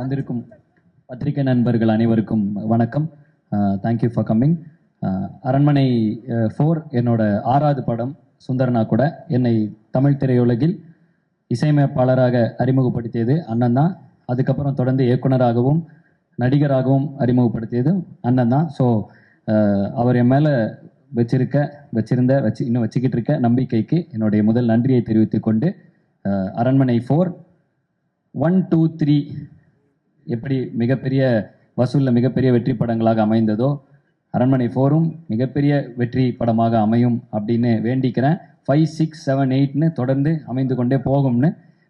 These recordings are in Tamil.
வந்திருக்கும் பத்திரிகை நண்பர்கள் அனைவருக்கும் வணக்கம். Thank you for coming Aranmanai four என்னோட ஆறாவது படம் சுந்தரனா கூட என்னை தமிழ் திரையுலகில் இசையமைப்பாளராக அறிமுகப்படுத்தியது அண்ணன் தான். அதுக்கப்புறம் தொடர்ந்து இயக்குனராகவும் நடிகராகவும் அறிமுகப்படுத்தியது அண்ணன் தான். ஸோ அவர் என் மேலே வச்சிருக்க வச்சிருந்த வச்சு இன்னும் வச்சுக்கிட்டு இருக்க நம்பிக்கைக்கு என்னுடைய முதல் நன்றியை தெரிவித்துக்கொண்டு அரண்மனை ஃபோர் ஒன் டூ த்ரீ எப்படி மிகப்பெரிய வசூலில் மிகப்பெரிய வெற்றி படங்களாக அமைந்ததோ அரண்மனை ஃபோரும் மிகப்பெரிய வெற்றி படமாக அமையும் அப்படின்னு வேண்டிக்கிறேன். ஃபைவ் சிக்ஸ் செவன் எயிட்னு தொடர்ந்து அமைந்து கொண்டே போகும்னு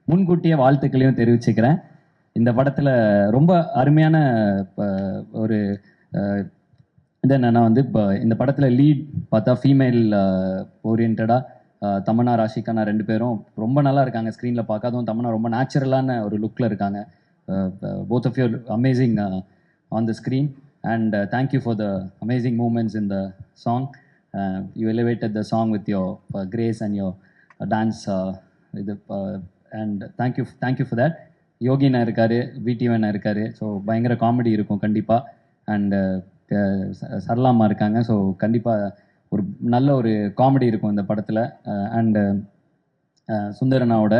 முன்கூட்டிய வாழ்த்துக்களையும் தெரிவிச்சுக்கிறேன். இந்த படத்தில் ரொம்ப அருமையான ஒரு இது என்னன்னா வந்து இப்போ இந்த படத்தில் லீட் பார்த்தா ஃபீமேல் ஓரியன்டாக தமனா ராஷிகானா ரெண்டு பேரும் ரொம்ப நல்லா இருக்காங்க ஸ்க்ரீனில் பார்க்க தமனா ரொம்ப நேச்சுரலான ஒரு லுக்கில் இருக்காங்க. Both of your amazing on the screen and thank you for the amazing moments in the song you elevated the song with your grace and your dance இது and thank you thank you for that யோகினா இருக்காரு விடிவனா இருக்காரு ஸோ பயங்கர காமெடி இருக்கும் கண்டிப்பாக அண்டு சரளாமா இருக்காங்க ஸோ கண்டிப்பாக ஒரு நல்ல ஒரு காமெடி இருக்கும் இந்த படத்தில் அண்டு சுந்தரனாவோட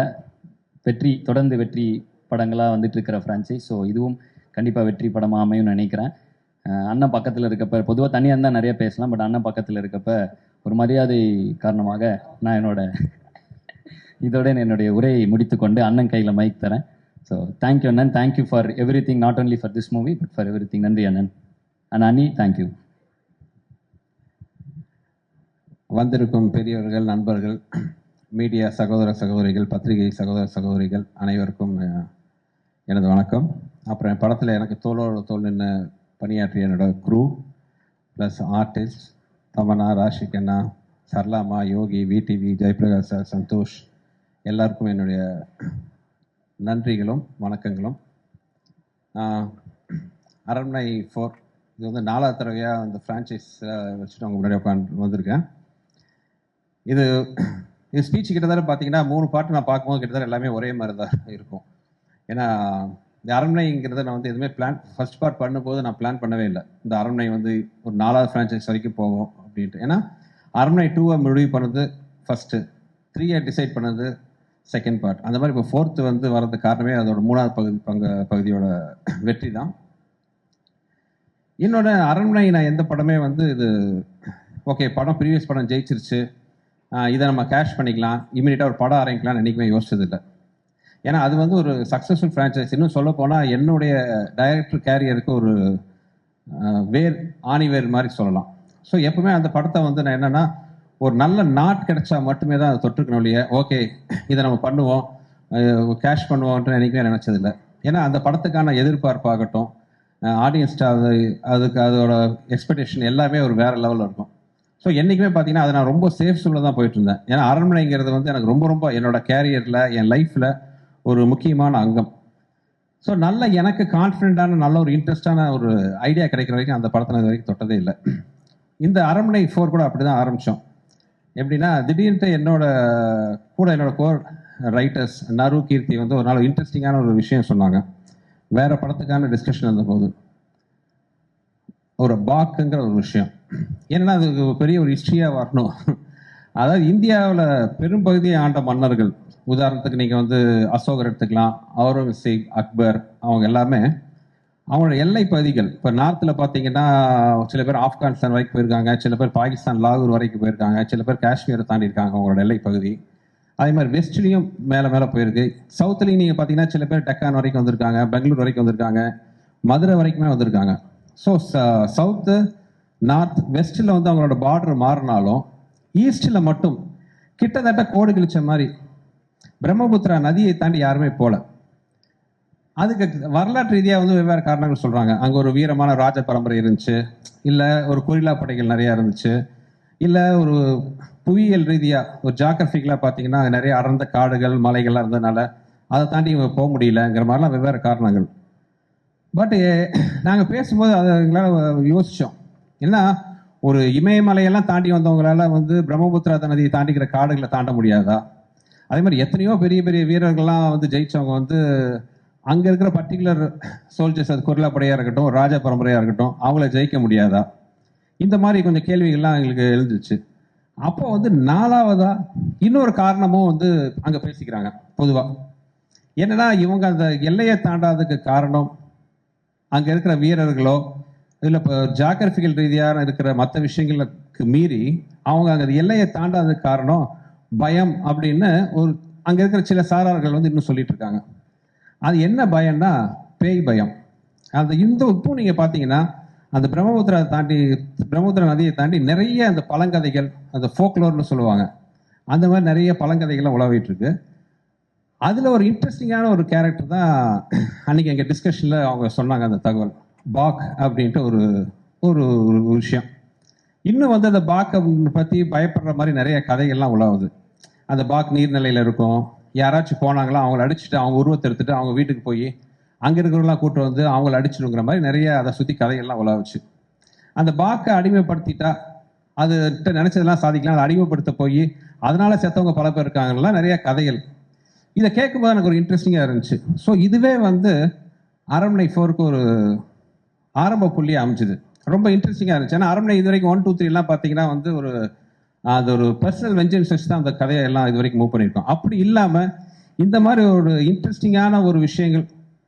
வெற்றி தொடர்ந்து வெற்றி படங்களாக வந்துட்டு இருக்கிற ஃப்ரான்ச்சைஸ் ஸோ இதுவும் கண்டிப்பாக வெற்றி படமாக அமையும்னு நினைக்கிறேன். அண்ணன் பக்கத்தில் இருக்கப்ப பொதுவாக தனியாக இருந்தால் நிறைய பேசலாம் பட் அண்ணன் பக்கத்தில் இருக்கப்ப ஒரு மரியாதை காரணமாக நான் என்னோட இதோட என்னுடைய உரையை முடித்துக்கொண்டு அண்ணன் கையில் மைக் தரேன். ஸோ தேங்க்யூ அண்ணன். Thank you for everything not only for this movie but for everything நன்றி அண்ணன். அண்ட் அண்ணி தேங்க்யூ வந்திருக்கும் பெரியவர்கள் நண்பர்கள் மீடியா சகோதர சகோதரிகள் பத்திரிகை சகோதர சகோதரிகள் அனைவருக்கும் எனது வணக்கம். அப்புறம் என் படத்தில் எனக்கு தோளோட தோல் நின்று பணியாற்றிய என்னோட crew plus artist Tamannaah Rashi Khanna சர்லாமா Yogi V T V Jayaprakash sir Santhosh எல்லாருக்கும் என்னுடைய நன்றிகளும் வணக்கங்களும். அரண்மனை ஃபோர் இது வந்து நாலாவது தடவையாக அந்த ஃப்ரான்ச்சைஸ் வச்சுட்டு அவங்க முன்னாடி உட்காந்து வந்திருக்கேன். இது இது ஸ்பீச் கிட்டத்தட்ட பார்த்தீங்கன்னா மூணு பாட்டு நான் பார்க்கும்போது கிட்டத்தட்ட எல்லாமே ஒரே மாதிரி தான் இருக்கும். ஏன்னா இந்த அரண்மனைங்கிறத நான் வந்து எதுவுமே பிளான் ஃபர்ஸ்ட் பார்ட் பண்ணும்போது நான் பிளான் பண்ணவே இல்லை. இந்த அரண்மனை வந்து ஒரு நாலாவது ஃப்ரான்ச்சைஸ் வரைக்கும் போவோம் அப்படின்ட்டு. ஏன்னா அரண்மனை டூவை முடிவு பண்ணது ஃபஸ்ட்டு த்ரீயை டிசைட் பண்ணது செகண்ட் பார்ட் அந்த மாதிரி இப்போ ஃபோர்த்து வந்து வர்றது காரணமே அதோட மூணாவது பகுதி பங்கு பகுதியோட வெற்றி தான். என்னோட அரண்மனை நான் எந்த படமே வந்து இது ஓகே படம் ப்ரீவியஸ் படம் ஜெயிச்சிருச்சு. இதை நம்ம கேஷ் பண்ணிக்கலாம். இமீடியட்டாக ஒரு படம் ஆரம்பிக்கலாம்னு என்றைக்குமே யோசிச்சதில்லை. ஏன்னா அது வந்து ஒரு சக்ஸஸ்ஃபுல் ஃப்ரான்ச்சைஸ் இன்னும் சொல்ல போனால் என்னுடைய டைரக்டர் கேரியருக்கு ஒரு வேர் ஆணிவேர் மாதிரி சொல்லலாம். ஸோ எப்பவுமே அந்த படத்தை வந்து நான் என்னன்னா ஒரு நல்ல நாட் கிடைச்சா மட்டுமே தான் அதை தொற்றுக்கணும் இல்லையா? ஓகே இதை நம்ம பண்ணுவோம். கேஷ் பண்ணுவோம்ன்ட்டு என்றைக்குமே நினச்சதில்லை. ஏன்னா அந்த படத்துக்கான எதிர்பார்ப்பாகட்டும் ஆடியன்ஸ்ட்டு அது அதுக்கு அதோட எக்ஸ்பெக்டேஷன் எல்லாமே ஒரு வேற லெவலில் இருக்கும். ஸோ என்றைக்குமே பார்த்தீங்கன்னா அதை நான் ரொம்ப சேஃப் சூழல தான் போயிட்டு இருந்தேன். ஏன்னா அரண்மனைங்கிறது வந்து எனக்கு ரொம்ப ரொம்ப என்னோட கேரியரில் என் லைஃப்பில் ஒரு முக்கியமான அங்கம். ஸோ நல்ல எனக்கு கான்ஃபிடென்ட்டான நல்ல ஒரு இன்ட்ரெஸ்டான ஒரு ஐடியா கிடைக்கிற வரைக்கும் அந்த படத்தை இது வரைக்கும் தொட்டதே இல்லை. இந்த அரண்மனை ஃபோர் கூட அப்படி தான் ஆரம்பித்தோம் எப்படின்னா திடீர்னு என்னோட கூட என்னோட கோர் ரைட்டர்ஸ் நரு கீர்த்தி வந்து ஒரு நாள் இன்ட்ரெஸ்டிங்கான ஒரு விஷயம் சொன்னாங்க. வேற படத்துக்கான டிஸ்கஷன் இருந்தபோது ஒரு பாக்குங்கிற ஒரு விஷயம். ஏன்னா அது ஒரு பெரிய ஒரு ஹிஸ்ட்ரியாக வரணும். அதாவது இந்தியாவில் பெரும்பகுதியை ஆண்ட மன்னர்கள் உதாரணத்துக்கு நீங்கள் வந்து அசோகர் எடுத்துக்கலாம் அவுரங்கசீப் அக்பர் அவங்க எல்லாமே அவங்களோட எல்லை பகுதிகள். இப்போ நார்த்தில் பார்த்தீங்கன்னா சில பேர் ஆப்கானிஸ்தான் வரைக்கும் போயிருக்காங்க சில பேர் பாகிஸ்தான் லாகூர் வரைக்கும் போயிருக்காங்க சில பேர் காஷ்மீரை தாண்டி இருக்காங்க அவங்களோட எல்லை பகுதி. அதே மாதிரி வெஸ்ட்லேயும் மேலே மேலே போயிருக்கு. சவுத்துலேயும் நீங்கள் பார்த்தீங்கன்னா சில பேர் டெக்கான் வரைக்கும் வந்திருக்காங்க பெங்களூர் வரைக்கும் வந்திருக்காங்க மதுரை வரைக்குமே வந்திருக்காங்க. ஸோ சவுத்து நார்த் வெஸ்ட்டில் வந்து அவங்களோட பார்டர் மாறினாலும் ஈஸ்டில் மட்டும் கிட்டத்தட்ட கோடு கிழிச்ச மாதிரி பிரம்மபுத்திரா நதியை தாண்டி யாருமே போல. அதுக்கு வரலாற்று ரீதியாக வந்து வெவ்வேறு காரணங்கள் சொல்றாங்க. அங்க ஒரு வீரமான ராஜ பரம்பரை இருந்துச்சு. இல்ல ஒரு கொரில்லா படைகள் நிறைய இருந்துச்சு. இல்ல ஒரு புவியியல் ரீதியா ஒரு ஜாகிரபிக்கலா பாத்தீங்கன்னா அங்கே நிறைய அடர்ந்த காடுகள் மலைகள்லாம் இருந்ததுனால அதை தாண்டி இவங்க போக முடியலங்கிற மாதிரிலாம் வெவ்வேறு காரணங்கள். பட் நாங்க பேசும்போது அதை எங்களால் யோசிச்சோம். ஏன்னா ஒரு இமயமலையெல்லாம் தாண்டி வந்தவங்களால வந்து பிரம்மபுத்திரா நதியை தாண்டிக்கிற காடுகளை தாண்ட முடியாதா? அதே மாதிரி எத்தனையோ பெரிய பெரிய வீரர்கள்லாம் வந்து ஜெயிச்சவங்க வந்து அங்க இருக்கிற பர்டிகுலர் சோல்ஜர்ஸ் அது குரலா படையா இருக்கட்டும் ராஜா பரம்பரையா இருக்கட்டும் அவங்கள ஜெயிக்க முடியாதா? இந்த மாதிரி கொஞ்சம் கேள்விகள்லாம் எங்களுக்கு எழுந்துச்சு. அப்போ வந்து நாலாவதா இன்னொரு காரணமும் வந்து அங்க பேசிக்கிறாங்க பொதுவா. என்னன்னா இவங்க அந்த எல்லையை தாண்டாததுக்கு காரணம் அங்க இருக்கிற வீரர்களோ இல்ல இப்போ ஜாகிரபிக்கல் ரீதியாக இருக்கிற மற்ற விஷயங்களுக்கு மீறி அவங்க அங்க அந்த எல்லையை தாண்டாததுக்கு காரணம் பயம் அப்படின்னு ஒரு அங்கே இருக்கிற சில சாரார்கள் வந்து இன்னும் சொல்லிட்டு இருக்காங்க. அது என்ன பயம்னா பேய் பயம். அந்த இந்த இப்போ நீங்கள் பார்த்தீங்கன்னா அந்த பிரம்மபுத்திரா தாண்டி பிரம்மபுத்திரா நதியை தாண்டி நிறைய அந்த பழங்கதைகள் அந்த ஃபோக்லோர்னு சொல்லுவாங்க. அந்த மாதிரி நிறைய பழங்கதைகள்லாம் உலவிட்டு இருக்கு அதில் ஒரு இன்ட்ரெஸ்டிங்கான ஒரு கேரக்டர் தான் அன்னைக்கு எங்கள் டிஸ்கஷனில் அவங்க சொன்னாங்க அந்த தகவல். பாக் அப்படின்ட்டு ஒரு ஒரு விஷயம். இன்னும் வந்து அந்த பாக்கை பத்தி பயப்படுற மாதிரி நிறைய கதைகள்லாம் உலாவுது. அந்த பாக் நீர்நிலையில இருக்கும். யாராச்சும் போனாங்களா அவங்கள அடிச்சுட்டு அவங்க உருவத்தை எடுத்துட்டு அவங்க வீட்டுக்கு போய் அங்க இருக்கிறவங்களாம் கூட்டு வந்து அவங்கள அடிச்சிடுங்கிற மாதிரி நிறைய அதை சுத்தி கதைகள்லாம் உலாவுச்சு. அந்த பாக்கை அடிமைப்படுத்திட்டா அது நினைச்சதெல்லாம் சாதிக்கலாம். அதை அடிமைப்படுத்த போய் அதனால செத்தவங்க பல பேர் இருக்காங்கலாம் நிறைய கதைகள். இதை கேட்கும்போது எனக்கு ஒரு இன்ட்ரெஸ்டிங்காக இருந்துச்சு. ஸோ இதுவே வந்து அரண்மனை ஃபோருக்கு ஒரு ஆரம்ப புள்ளி அமைஞ்சுது. ரொம்ப இன்ட்ரெஸ்டிங்காக இருந்துச்சு. ஏன்னா அரண்மனை இது வரைக்கும் ஒன் டூ த்ரீலாம் பார்த்தீங்கன்னா வந்து ஒரு அது ஒரு பர்சனல் வெஞ்சன்ஸ் வச்சு தான் அந்த கதையை எல்லாம் இது வரைக்கும் மூவ் பண்ணியிருக்கோம். அப்படி இல்லாமல் இந்த மாதிரி ஒரு இன்ட்ரெஸ்டிங்கான ஒரு விஷயங்கள்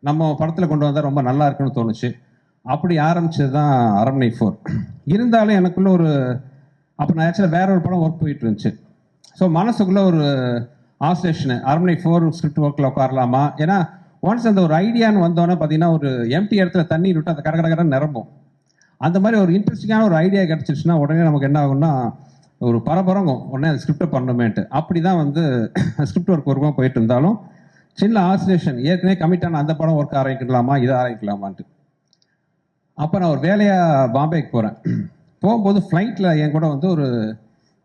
நம்ம படத்தில் கொண்டு வந்தால் ரொம்ப நல்லா இருக்குன்னு தோணுச்சு. அப்படி ஆரம்பிச்சது தான் அரண்மனை ஃபோர் இருந்தாலும் எனக்குள்ள ஒரு அப்போ நான் ஆக்சுவலாக வேற ஒரு படம் ஒர்க் போயிட்டு இருந்துச்சு. ஸோ மனசுக்குள்ள ஒரு ஆசோசியேஷன் அரண்மனை ஃபோர் ஸ்கிரிப்ட் ஒர்க்கில் உட்காரலாமா? ஏன்னா ஒன்ஸ் அந்த ஒரு ஐடியான்னு வந்தோன்னே பார்த்தீங்கன்னா ஒரு எம்டி இடத்துல தண்ணி விட்டு அந்த கட கட கடன்னு நிரம்பும். அந்த மாதிரி ஒரு இன்ட்ரெஸ்டிங்கான ஒரு ஐடியா கிடச்சிருச்சுன்னா உடனே நமக்கு என்ன ஆகும்னா ஒரு பரபரங்கும். உடனே அந்த ஸ்கிரிப்டை பண்ணணுமேட்டு அப்படி தான் வந்து ஸ்கிரிப்ட் ஒர்க் ஒர்க்காக போயிட்டு இருந்தாலும் சின்ன ஆசிலேஷன் ஏற்கனவே கமிட்டான அந்த படம் ஒர்க் ஆரம்பிக்கலாமா இதை ஆரம்பிக்கலாமான்ட்டு. அப்போ நான் ஒரு வேலையாக பாம்பேக்கு போகிறேன் போகும்போது ஃப்ளைட்டில் என் கூட வந்து ஒரு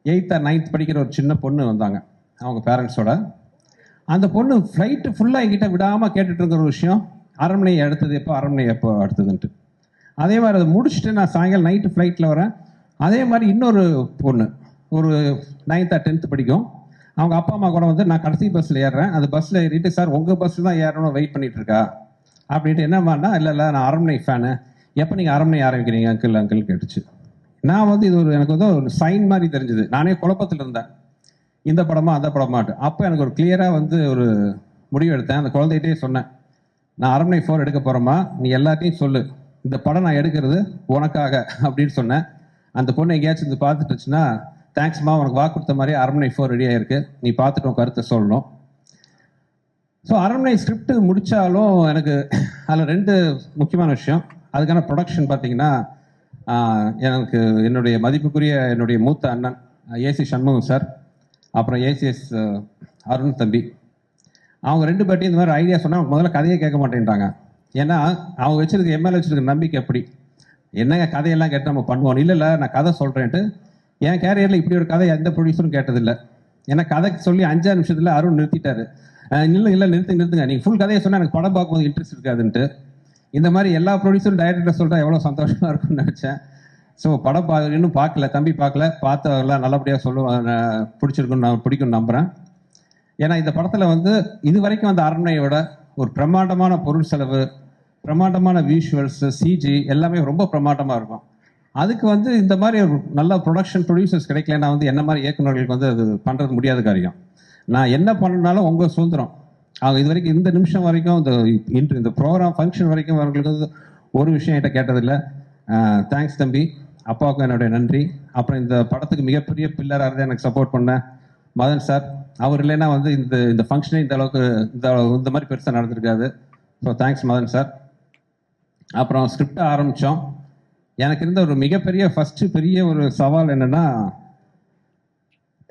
எயித் ஆர் நைன்த் படிக்கிற ஒரு சின்ன பொண்ணு வந்தாங்க. அவங்க பேரண்ட்ஸோட அந்த பொண்ணு ஃப்ளைட்டு ஃபுல்லாக என்கிட்ட விடாமல் கேட்டுட்டு இருக்கிற ஒரு விஷயம் அரண்மனை அடுத்தது எப்போ அரண்மனை எப்போ அடுத்ததுன்ட்டு. அதே மாதிரி அதை முடிச்சுட்டு நான் சாயங்காலம் நைட்டு ஃப்ளைட்டில் வரேன். அதே மாதிரி இன்னொரு பொண்ணு ஒரு நைன்த்தா டென்த்து படிக்கும். அவங்க அப்பா அம்மா கூட வந்து நான் கடைசி பஸ்ஸில் ஏறுறேன். அந்த பஸ்ஸில் ஏறிட்டு சார் உங்கள் பஸ்ஸில் தான் ஏறணும் வெயிட் பண்ணிகிட்டு இருக்கா? அப்படின்ட்டு என்னம்மாண்டா இல்லை இல்லை நான் அரண்மனை ஃபேனு எப்போ நீங்கள் அரண்மனை ஆரம்பிக்கிறீங்க அங்கிள் அங்கிள் கேட்டுச்சு. நான் வந்து இது ஒரு எனக்கு வந்து ஒரு சைன் மாதிரி தெரிஞ்சுது. நானே குழப்பத்தில் இருந்தேன். இந்த படமா அந்த படமாட்டு அப்போ எனக்கு ஒரு கிளியராக வந்து ஒரு முடிவு எடுத்தேன். அந்த குழந்தைகிட்டே சொன்னேன். நான் அரண்மனை ஃபோர் எடுக்க போகிறோமா நீ எல்லாத்தையும் சொல்லு. இந்த படம் நான் எடுக்கிறது உனக்காக அப்படின்னு சொன்னேன். அந்த பொண்ணு எங்கேயாச்சும் இது பார்த்துட்டுச்சுன்னா தேங்க்ஸ்மா உனக்கு வாக்கு கொடுத்த மாதிரி அரண்மனை ஃபோர் ரெடி இருக்கு நீ பார்த்துட்டு உன் கருத்தை சொல்லணும். ஸோ அரண்மனை ஸ்கிரிப்ட் முடித்தாலும் எனக்கு அதில் ரெண்டு முக்கியமான விஷயம். அதுக்கான ப்ரொடக்ஷன் பார்த்தீங்கன்னா எனக்கு என்னுடைய மதிப்புக்குரிய என்னுடைய மூத்த அண்ணன் ஏசி சண்முகம் சார் அப்புறம் ஏசிஎஸ் அருண் தம்பி. அவங்க ரெண்டு பேர்ட்டையும் இந்த மாதிரி ஐடியா சொன்னால் அவங்க முதல்ல கதையை கேட்க மாட்டேன்ட்டாங்க ஏன்னா அவங்க வச்சிருக்க எம்எல்ஏ வச்சிருக்க நம்பிக்கை எப்படி? என்னங்க கதையெல்லாம் கேட்டு நம்ம பண்ணுவோம்? இல்லை இல்லை நான் கதை சொல்கிறேன்ட்டு என் கேரியரில் இப்படி ஒரு கதை எந்த ப்ரொடியூசரும் கேட்டதில்லை. ஏன்னா கதை சொல்லி அஞ்சாறு நிமிஷத்தில் அருண் நிறுத்திட்டாரு. இல்லை இல்லை நிறுத்து நிறுத்துங்க. நீங்கள் ஃபுல் கதையை சொன்னால் எனக்கு படம் பார்க்கும்போது இன்ட்ரெஸ்ட் இருக்காதுன்ட்டு. இந்த மாதிரி எல்லா ப்ரொடியூசரும் டைரக்டர் சொல்கிறா எவ்வளோ சந்தோஷமாக இருக்கும்னு நினச்சேன். ஸோ படம் பா இன்னும் பார்க்கல தம்பி பார்க்கல. பார்த்தவர்களாம் நல்லபடியாக சொல்லுவேன் பிடிச்சிருக்குன்னு நான் பிடிக்கும்னு நம்புகிறேன் ஏன்னா இந்த படத்தில் வந்து இது வரைக்கும் அந்த அரண்மனையோட ஒரு பிரம்மாண்டமான பொருள் செலவு பிரமாண்டமான விஷுவல்ஸ் சிஜி எல்லாமே ரொம்ப பிரமாண்டமாக இருக்கும். அதுக்கு வந்து இந்த மாதிரி ஒரு நல்ல ப்ரொடக்ஷன் ப்ரொடியூசர்ஸ் கிடைக்கலன்னா வந்து என்ன மாதிரி இயக்குநர்களுக்கு வந்து அது பண்ணுறது முடியாத காரியம். நான் என்ன பண்ணனாலும் உங்கள் சுதந்திரம். அவங்க இது வரைக்கும் இந்த நிமிஷம் வரைக்கும் இந்த இன்று இந்த ப்ரோக்ராம் ஃபங்க்ஷன் வரைக்கும் அவங்களுக்கு வந்து ஒரு விஷயம் என்கிட்ட கேட்டதில்லை. தேங்க்ஸ் தம்பி. அப்பாவுக்கும் என்னுடைய நன்றி. அப்புறம் இந்த படத்துக்கு மிகப்பெரிய பில்லராக இருந்து எனக்கு சப்போர்ட் பண்ண மதன் சார் அவர் இல்லைன்னா வந்து இந்த இந்த ஃபங்க்ஷனே இந்த அளவுக்கு இந்த இந்த மாதிரி பெருசாக நடந்திருக்காது. ஸோ தேங்க்ஸ் மதன் சார் அப்புறம் ஸ்கிரிப்ட் ஆரம்பித்தோம் எனக்கு இருந்த ஒரு மிகப்பெரிய ஃபஸ்ட்டு பெரிய ஒரு சவால் என்னென்னா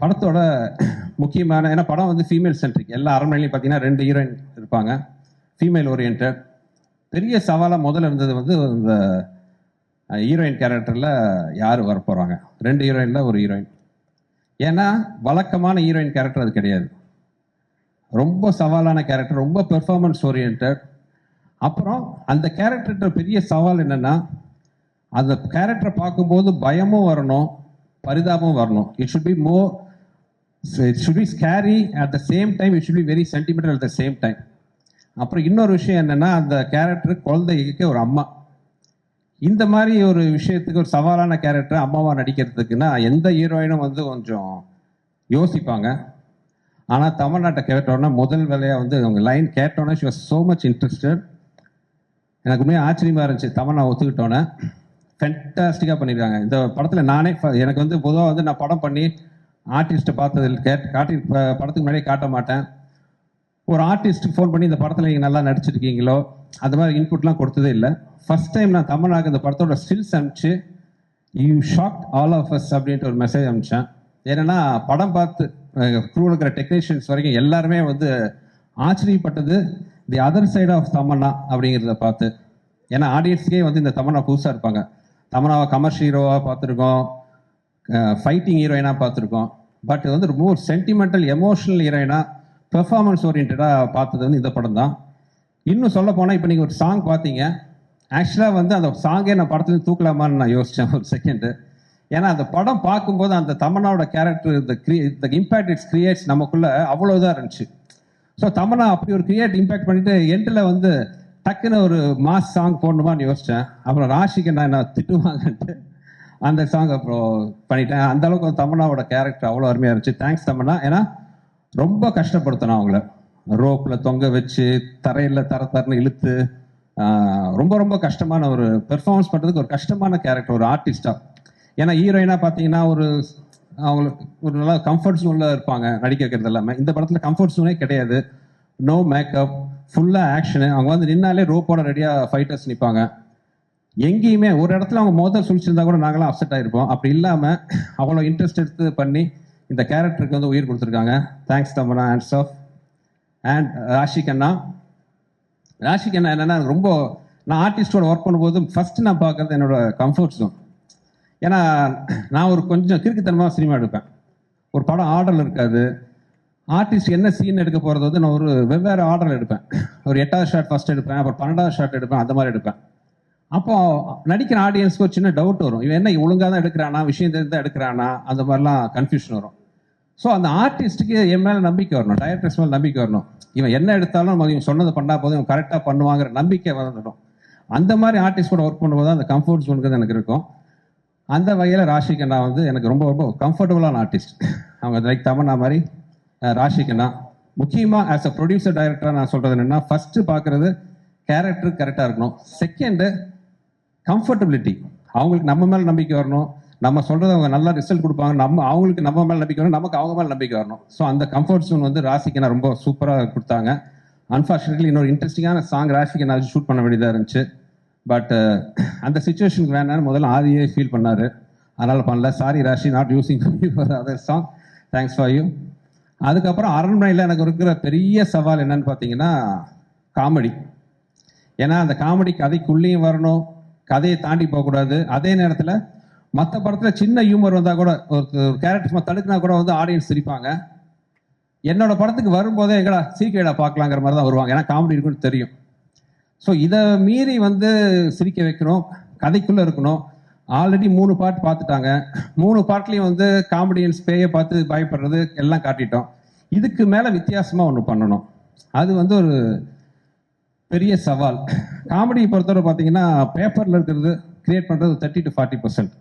படத்தோட முக்கியமான ஏன்னா படம் வந்து ஃபீமேல் சென்ட்ரிக் எல்லா அரண்மனையிலையும் பார்த்தீங்கன்னா ரெண்டு ஹீரோயின் இருப்பாங்க. ஃபீமேல் ஓரியன்ட் பெரிய சவாலாக முதல்ல இருந்தது வந்து இந்த ஹீரோயின் கேரக்டரில் யார் வர போகிறாங்க ரெண்டு ஹீரோயினில் ஒரு ஹீரோயின் ஏன்னா வழக்கமான ஹீரோயின் கேரக்டர் அது கிடையாது. ரொம்ப சவாலான கேரக்டர் ரொம்ப பெர்ஃபார்மன்ஸ் ஓரியன்ட் அப்புறம் அந்த கேரக்டர்கிட்ட பெரிய சவால் என்னன்னா அந்த கேரக்டரை பார்க்கும்போது பயமும் வரணும் பரிதாபமும் வரணும். It should be more it should be scary at the same time it should be very sentimental at the same time அப்புறம் இன்னொரு விஷயம் என்னன்னா அந்த கேரக்டர் குழந்தைக்கு ஒரு அம்மா. இந்த மாதிரி ஒரு விஷயத்துக்கு ஒரு சவாலான கேரக்டர் அம்மாவா நடிக்கிறதுக்குன்னா எந்த ஹீரோயினும் வந்து கொஞ்சம் யோசிப்பாங்க. ஆனால் தமிழ்நாட்டை கேட்டோன்னா முதல் வேலையாக வந்து அவங்க லைன் கேட்டோன்னே she was so much interested எனக்கு உண்மையாக ஆச்சரியமாக இருந்துச்சு. தமிழ் நான் ஒத்துக்கிட்டோன்னே. ஃபென்டாஸ்டிக்காக பண்ணியிருக்காங்க இந்த படத்தில் நானே ஃப- எனக்கு வந்து பொதுவாக வந்து நான் படம் பண்ணி ஆர்டிஸ்ட்டை பார்த்ததில் கேட் காட்டி படத்துக்கு முன்னாடியே காட்ட மாட்டேன். ஒரு ஆர்டிஸ்ட்டுக்கு ஃபோன் பண்ணி இந்த படத்தில் நீங்கள் நல்லா நடிச்சிருக்கீங்களோ அந்த மாதிரி இன்புட்லாம் கொடுத்ததே இல்லை. ஃபஸ்ட் டைம் நான் தமிழ்நாடு இந்த படத்தோட ஸ்டில்ஸ் அனுப்பிச்சு you shock all of us அப்படின்ட்டு ஒரு மெசேஜ் அனுப்பிச்சேன். ஏன்னா படம் பார்த்து குரூவில் இருக்கிற டெக்னீஷியன்ஸ் வரைக்கும் எல்லாருமே வந்து ஆச்சரியப்பட்டது. The other side of Tamannaah அப்படிங்கிறத பார்த்து ஏன்னா ஆடியன்ஸ்க்கே வந்து இந்த தமன்னா புதுசாக இருப்பாங்க. தமன்னாவை கமர்ஷியல் ஹீரோவாக பார்த்துருக்கோம். ஃபைட்டிங் ஹீரோயினாக பார்த்துருக்கோம். பட் இது வந்து ரொம்ப ஒரு சென்டிமெண்டல் எமோஷனல் ஹீரோயினாக பெர்ஃபார்மன்ஸ் ஓரியன்டாக பார்த்தது வந்து இந்த படம் தான். இன்னும் சொல்ல போனால் இப்போ நீங்கள் ஒரு சாங் பார்த்தீங்க. ஆக்சுவலாக வந்து அந்த சாங்கே நான் படத்துலேருந்து தூக்கலாமான்னு நான் யோசித்தேன் ஒரு செகண்டு ஏன்னா அந்த படம் பார்க்கும்போது அந்த தமன்னாவோட கேரக்டர் இந்த கிரி இந்த இம்பேக்ட் இட்ஸ் கிரியேட்ஸ் நமக்குள்ளே அவ்வளோ இருந்துச்சு. ஸோ தமனா அப்படி ஒரு கிரியேட் இம்பேக்ட் பண்ணிட்டு எண்டில் வந்து டக்குன்னு ஒரு மாஸ் சாங் போடணுமான்னு யோசித்தேன் அப்புறம் ராஷிக்கு நான் என்ன திட்டுவாங்கன்ட்டு அந்த சாங் அப்புறம் பண்ணிட்டேன். அந்த அளவுக்கு தமனாவோட கேரக்டர் அவ்வளோ அருமையாக இருந்துச்சு. தேங்க்ஸ் தமன்னா. ஏன்னா ரொம்ப கஷ்டப்படுத்தினோம் அவங்கள. ரோப்பில் தொங்க வச்சு தரையில் தர தரன்னு இழுத்து ரொம்ப ரொம்ப கஷ்டமான ஒரு பெர்ஃபார்மன்ஸ் பண்ணுறதுக்கு ஒரு கஷ்டமான கேரக்டர் ஒரு ஆர்டிஸ்டாக ஏன்னா ஹீரோயினாக பார்த்தீங்கன்னா ஒரு அவங்களுக்கு ஒரு நல்லா கம்ஃபர்ட் ஜோனில் இருப்பாங்க நடிக்கிறது எல்லாமே. இந்த படத்தில் கம்ஃபர்ட் ஜோனே கிடையாது. நோ மேக்கப் ஃபுல்லாக ஆக்ஷனு அவங்க வந்து நின்னாலே ரோப்போட ரெடியாக ஃபைட்டர்ஸ் நிற்பாங்க எங்கேயுமே ஒரு இடத்துல அவங்க மோதல் சுழிச்சிருந்தா கூட நாங்களாம் அப்செட் ஆயிருப்போம். அப்படி இல்லாமல் அவ்வளோ இன்ட்ரெஸ்ட் எடுத்து பண்ணி இந்த கேரக்டருக்கு வந்து உயிர் கொடுத்துருக்காங்க. Thanks Tamannaah hands off and Rashi Khanna Rashi Khanna என்னன்னா ரொம்ப நான் ஆர்டிஸ்டோட ஒர்க் பண்ணும்போது ஃபர்ஸ்ட் நான் பார்க்கறது என்னோட கம்ஃபர்ட் ஜோன் ஏன்னா நான் ஒரு கொஞ்சம் கிறுக்குத்தனமாக சினிமா எடுப்பேன். ஒரு படம் ஆர்டரில் இருக்காது. ஆர்டிஸ்ட் என்ன சீன் எடுக்க போகிறது வந்து நான் ஒரு வெவ்வேறு ஆர்டரில் எடுப்பேன். ஒரு எட்டாவது ஷாட் ஃபஸ்ட் எடுப்பேன் அப்புறம் பன்னெண்டாவது ஷாட் எடுப்பேன் அந்த மாதிரி எடுப்பேன். அப்போ நடிக்கிற ஆடியன்ஸ்க்கு ஒரு சின்ன டவுட் வரும். இவன் என்ன ஒழுங்காக தான் எடுக்கிறானா விஷயம் தெரிஞ்சு தான் எடுக்கிறானா அந்த மாதிரிலாம் கன்ஃபியூஷன் வரும். ஸோ அந்த ஆர்டிஸ்ட்டுக்கு என் மேலே நம்பிக்கை வரணும். டைரக்டர்ஸ் மேலே நம்பிக்கை வரணும். இவன் என்ன எடுத்தாலும் நம்ம இவன் சொன்னது பண்ணா போதும் இவன் கரெக்டாக பண்ணுவாங்கிற நம்பிக்கை வந்துடும் அந்த மாதிரி ஆர்டிஸ்ட் கூட ஒர்க் பண்ணும்போது அந்த கம்ஃபர்ட் ஜோனுக்கு எனக்கு இருக்கும். அந்த வகையில் ராஷிகண்ணா வந்து எனக்கு ரொம்ப ரொம்ப கம்ஃபர்டபுளான ஆர்டிஸ்ட் அவங்க லைக் தமன்னா மாதிரி ராஷிகண்ணா முக்கியமாக ஆஸ் அ ப்ரொடியூசர் டைரக்டராக நான் சொல்கிறது என்னென்னா ஃபஸ்ட்டு பார்க்குறது கேரக்டர் கரெக்டாக இருக்கணும். செகண்டு கம்ஃபர்டபிலிட்டி அவங்களுக்கு நம்ம மேலே நம்பிக்கை வரணும். நம்ம சொல்கிறது அவங்க நல்லா ரிசல்ட் கொடுப்பாங்க. நம்ம அவங்களுக்கு நம்ம மேலே நம்பிக்கை வரணும். நமக்கு அவங்க மேலே நம்பிக்கை வரணும். ஸோ அந்த கம்ஃபர்ட் ஜோன் வந்து ராசிக்கு ரொம்ப சூப்பராக கொடுத்தாங்க. அன்ஃபார்ச்சுனேட்லி இன்னொரு இன்ட்ரெஸ்டிங்கான சாங் ராசிக்கு ஷூட் பண்ண வேண்டியதாக இருந்துச்சு. பட் uh, அந்த சுச்சுவேஷனுக்கு வேணாம்னு முதல்ல ஆதியே ஃபீல் பண்ணார். அதனால் பண்ணல. Sorry Rashi not using for other song thanks for you அதுக்கப்புறம் அரண்மனையில் எனக்கு இருக்கிற பெரிய சவால் என்னன்னு பார்த்தீங்கன்னா காமெடி. ஏன்னா அந்த காமெடி கதைக்குள்ளேயும் வரணும். கதையை தாண்டி போகக்கூடாது. அதே நேரத்தில் மற்ற படத்தில் சின்ன ஹியூமர் வந்தால் கூட ஒரு ஒரு கேரக்டர் தடுக்கினா கூட வந்து ஆடியன்ஸ் சிரிப்பாங்க. என்னோட படத்துக்கு வரும்போதே எங்கடா சீக்கிரம் பார்க்கலாங்கிற மாதிரி தான் வருவாங்க. ஏன்னா காமெடி இருக்குன்னு தெரியும். ஸோ இதை மீறி வந்து சிரிக்க வைக்கணும் கதைக்குள்ளே இருக்கணும். ஆல்ரெடி மூணு பார்ட் பார்த்துட்டாங்க. மூணு பார்ட்லேயும் வந்து காமெடியன்ஸ் பேயை பார்த்து பயப்படுறது எல்லாம் காட்டிட்டோம். இதுக்கு மேலே வித்தியாசமாக ஒன்று பண்ணணும். அது வந்து ஒரு பெரிய சவால். காமெடியை பொறுத்தவரை பார்த்தீங்கன்னா பேப்பரில் இருக்கிறது கிரியேட் பண்ணுறது தேர்ட்டி டு ஃபார்ட்டி பர்சன்ட்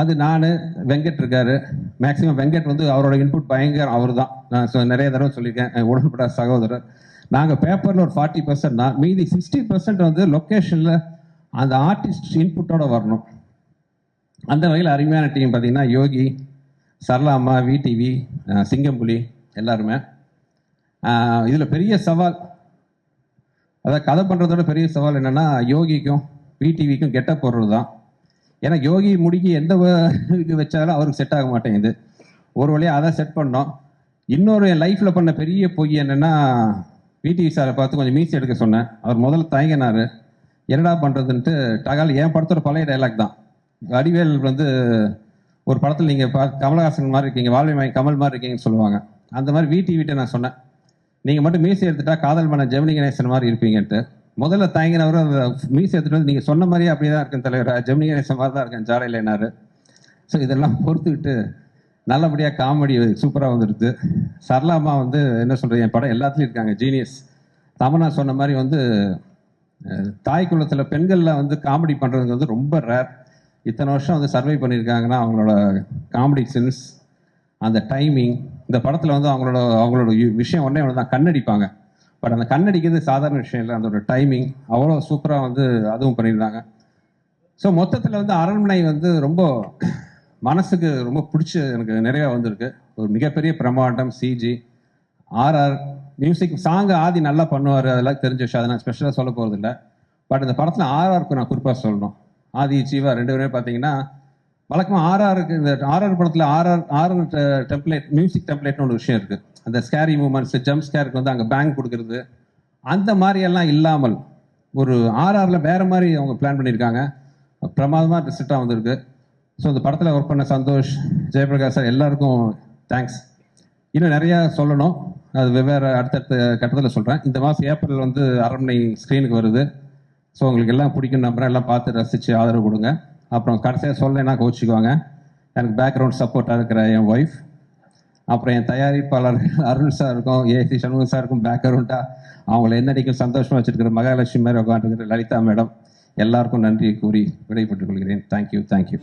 அது நான் வெங்கட் இருக்காரு. மேக்ஸிமம் வெங்கட் வந்து அவரோட இன்புட் பயங்கரம். அவர் தான் நான் நிறைய தடவை சொல்லியிருக்கேன். உடன்பட சகோதரர். நாங்கள் பேப்பரில் ஒரு ஃபார்ட்டி பர்சன்ட் மீதி சிக்ஸ்டி பர்சன்ட் வந்து லொக்கேஷனில் அந்த ஆர்டிஸ்ட் இன்புட்டோட வரணும். அந்த வகையில் அருமையான டீம் பார்த்தீங்கன்னா யோகி சரளா அம்மா விடிவி சிங்கம்புலி எல்லாருமே. இதில் பெரிய சவால் அதாவது கதை பண்ணுறதோட பெரிய சவால் என்னென்னா யோகிக்கும் விடிவிக்கும் கெட்ட போடுறது தான் ஏன்னா யோகி முடிக்கு எந்த இதுக்கு இது வச்சாலும் அவருக்கு செட் ஆக மாட்டேங்குது. ஒரு வழியாக அதை செட் பண்ணோம். இன்னொரு என் லைஃப்பில் பண்ண பெரிய பொய் என்னென்னா விடிவி சாரை பார்த்து கொஞ்சம் மீசி எடுக்க சொன்னேன். அவர் முதல்ல தயங்கினார். என்னடா பண்ணுறதுன்ட்டு டகால் என் படத்தோட பழைய டைலாக் தான். வடிவேல் வந்து ஒரு படத்தில் நீங்கள் பா கமலஹாசன் மாதிரி இருக்கீங்க வாழ்வை மகன் கமல் மாதிரி இருக்கீங்கன்னு சொல்லுவாங்க. அந்த மாதிரி வீட்டி வீட்டை நான் சொன்னேன். நீங்கள் மட்டும் மீசி எடுத்துட்டா காதல் மன ஜெமினி கணேசன் மாதிரி இருப்பீங்கன்ட்டு. முதல்ல தயங்கினவர் அந்த மீசி எடுத்துகிட்டு வந்து நீங்கள் சொன்ன மாதிரியே அப்படியே தான் இருக்கேன் தலைவர். ஜெமினி கணேசன் மாதிரி தான் இருக்கேன் ஜாலையில் என்னாரு. ஸோ இதெல்லாம் பொறுத்துக்கிட்டு நல்லபடியாக காமெடி சூப்பராக வந்துடுது. சரளாமா வந்து என்ன சொல்கிறது என் படம் எல்லாத்துலேயும் இருக்காங்க ஜீனியஸ் தமனா சொன்ன மாதிரி வந்து தாய் குளத்தில் பெண்கள்லாம் வந்து காமெடி பண்ணுறதுக்கு வந்து ரொம்ப ரேர் இத்தனை வருஷம் வந்து சர்வை பண்ணியிருக்காங்கன்னா அவங்களோட காமெடி சென்ஸ் அந்த டைமிங் இந்த படத்தில் வந்து அவங்களோட அவங்களோட யு- விஷயம் உடனே ஒன்று தான் கண்ணடிப்பாங்க. பட் அந்த கண்ணடிக்கிறது சாதாரண விஷயம் இல்லை அதோட டைமிங் அவ்வளோ சூப்பராக வந்து அதுவும் பண்ணியிருந்தாங்க. ஸோ மொத்தத்தில் வந்து அரண்மனை வந்து ரொம்ப மனசுக்கு ரொம்ப பிடிச்ச எனக்கு நிறைய வந்திருக்கு. ஒரு மிகப்பெரிய பிரம்மாண்டம் C G R R music song Aadhi நல்லா பண்ணுவார் அதெல்லாம் தெரிஞ்ச விஷயம். அதை நான் ஸ்பெஷலாக சொல்ல போகிறது இல்லை பட் இந்த படத்தில் ஆர்ஆருக்கு நான் குறிப்பாக சொல்லணும். ஆதி ஜீவா ரெண்டு பேருமே பார்த்தீங்கன்னா வழக்கமாக ஆர்ஆருக்கு இந்த ஆர்ஆர் படத்தில் R R R R template music டெம்ப்ளேட்னு ஒரு விஷயம் இருக்குது அந்த ஸ்கேரி மூமெண்ட்ஸ் ஜம்ப் ஸ்கேருக்கு வந்து அங்கே பேங்க் கொடுக்குறது. அந்த மாதிரியெல்லாம் இல்லாமல் ஒரு ஆர்ஆரில் வேறு மாதிரி அவங்க பிளான் பண்ணியிருக்காங்க. பிரமாதமாக ரிசல்ட்டாக வந்திருக்கு. ஸோ இந்த படத்தில் ஒர்க் பண்ண சந்தோஷ் ஜெயபிரகாஷ் சார் எல்லாருக்கும் தேங்க்ஸ் இன்னும் நிறையா சொல்லணும். அது வெவ்வேறு அடுத்தடுத்த கட்டத்தில் சொல்கிறேன் இந்த மாதம் ஏப்ரல் வந்து அரண்மனை ஸ்க்ரீனுக்கு வருது. ஸோ உங்களுக்கு எல்லாம் பிடிக்கும் நம்புறேன். எல்லாம் பார்த்து ரசித்து ஆதரவு கொடுங்க. அப்புறம் கடைசியாக சொல்லலைன்னா கோச்சிக்குவாங்க எனக்கு பேக்ரவுண்ட் சப்போர்ட்டாக இருக்கிற என் ஒய்ஃப் அப்புறம் என் தயாரிப்பாளர் அருண் சார் இருக்கும் ஏசி சண்முகம் இருக்கும் பேக்ரவுண்டாக அவங்கள என்னடிக்கும் சந்தோஷமாக வச்சுருக்கிற மகாலட்சுமி மாதிரி உட்காந்துருக்கிற லலிதா மேடம் எல்லாருக்கும் நன்றி கூறி விடைபெற்றுக் கொள்கிறேன். Thank you thank you